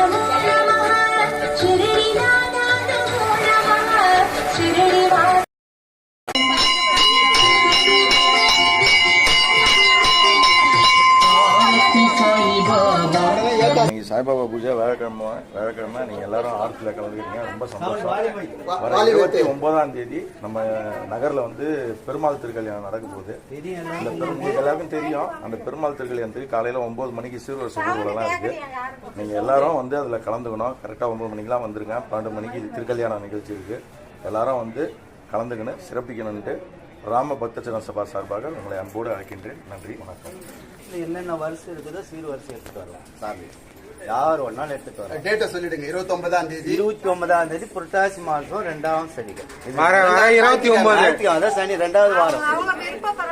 Aleluia! இன்னைக்கு சாய்பாபா பூஜை வேலைக்கிழமை வேலைக்கிழமை நீங்கள் எல்லாரும் ஆர்த்தியில் கலந்துக்கிட்டீங்க. ரொம்ப சந்தோஷம். வர இருபத்தி ஒன்பதாம் தேதி நம்ம நகரில் வந்து பெருமாள் திருக்கல்யாணம் நடக்க போகுது. இந்த பெரும் எல்லாருக்கும் தெரியும். அந்த பெருமாள் திருக்கல்யாணத்துக்கு காலையில் ஒம்பது மணிக்கு சீர்வரிசை ஊர்வலம்லாம் இருக்குது நீங்கள் எல்லாரும் வந்து அதில் கலந்துக்கணும். கரெக்டாக ஒம்பது மணிக்கெலாம் வந்துருங்க பன்னெண்டு மணிக்கு இது திருக்கல்யாண நிகழ்ச்சி இருக்குது எல்லாரும் வந்து கலந்துக்கணும். சிறப்பிக்கணுன்ட்டு ராம பக்தச்சன சபா சார்பாக உங்களை அன்போடு அழைக்கின்றேன். நன்றி வணக்கம். என்னென்ன வரிசை இருக்குதோ சீர் வரிசை எடுத்துட்டு வரலாம். சாமி யார் ஒன்னாலும் எடுத்துட்டு வரலாம். டேட்டை சொல்லிடுங்க இருபத்தி ஒன்பதாம் தேதி. இருபத்தி ஒன்பதாம் தேதி புரட்டாசி மாசம் ரெண்டாம் சனிக்கிழமை வர வர இருபத்தி ஒன்பது சனி ரெண்டாவது வாரம்.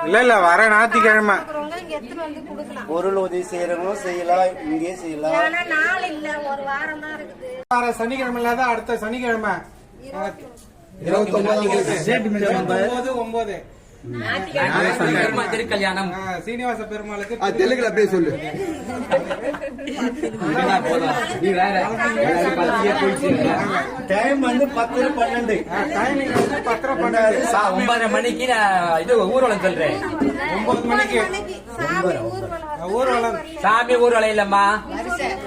இல்ல இல்ல வர ஞாயிற்றுக்கிழமை. இங்க பொருள் உதவி செய்யறவங்களும் செய்யலாம் இங்கேயே செய்யலாம். ஆனா நாள் இல்ல ஒரு வாரம் தான் இருக்குது. வர சனிக்கிழமை இல்லாத அடுத்த சனிக்கிழமை. இருபத்தி ஒன்பது ஒன்பது பெருமாள் திருக்கல்யாணம். சீனிவாச பெருமாளுக்கு தெலுங்குல அப்படியே சொல்லு. டைம் வந்து பத்து பன்னெண்டு. டைமிங் வந்து சா- ஒன்பதரை மணிக்கு நான் இது ஊர்வலம் சொல்றேன். ஒன்பது மணிக்கு. சாமி ஊர்வலம் ஊர்வலம். சாமி ஊர்வலம் இல்லம்மா.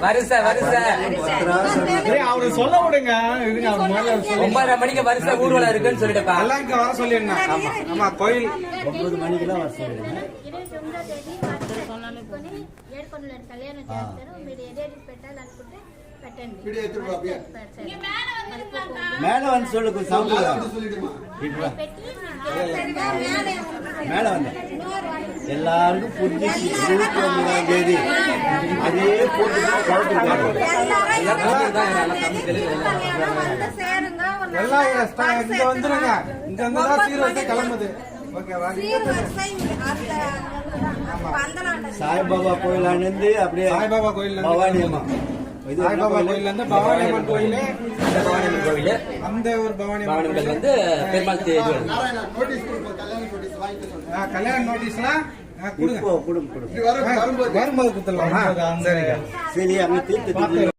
வருஷ அவரு ஒன்பதரை மணிக்கு வருஷ ஊர்வலம் இருக்குன்னு சொல்லிடுப்பா எல்லாம் இங்க வர சொல்லிடுங்க ஆமா. கோயில். ஒன்பது மேல வந்து சொல்லு மேல வந்து. எல்லாருக்கும் புரிஞ்சு தேதி எல்லாம் இங்க வந்துருங்க இங்க வந்துதான் சீர்வரிசை கிளம்புது சாய்பாபா கோயிலாண்டு அப்படியே சாய்பாபா இருந்து பவானி அம்மா சாய்பாபா கோயில்? கோயில்ல இருந்து பவானி அம்மன் கோயிலு. பவானி அம்மன் கோவிலு அந்த ஒரு பவானி பவானி அம்மன் வந்து பெருமாள் தி- இது நாராயணா நோட்டீஸ் கொடுப்போம். கல்யாண நோட்டீஸ்லாம் கொடுங்க கொடுங்க வரும்போது சரிங்க சரி தீர்த்து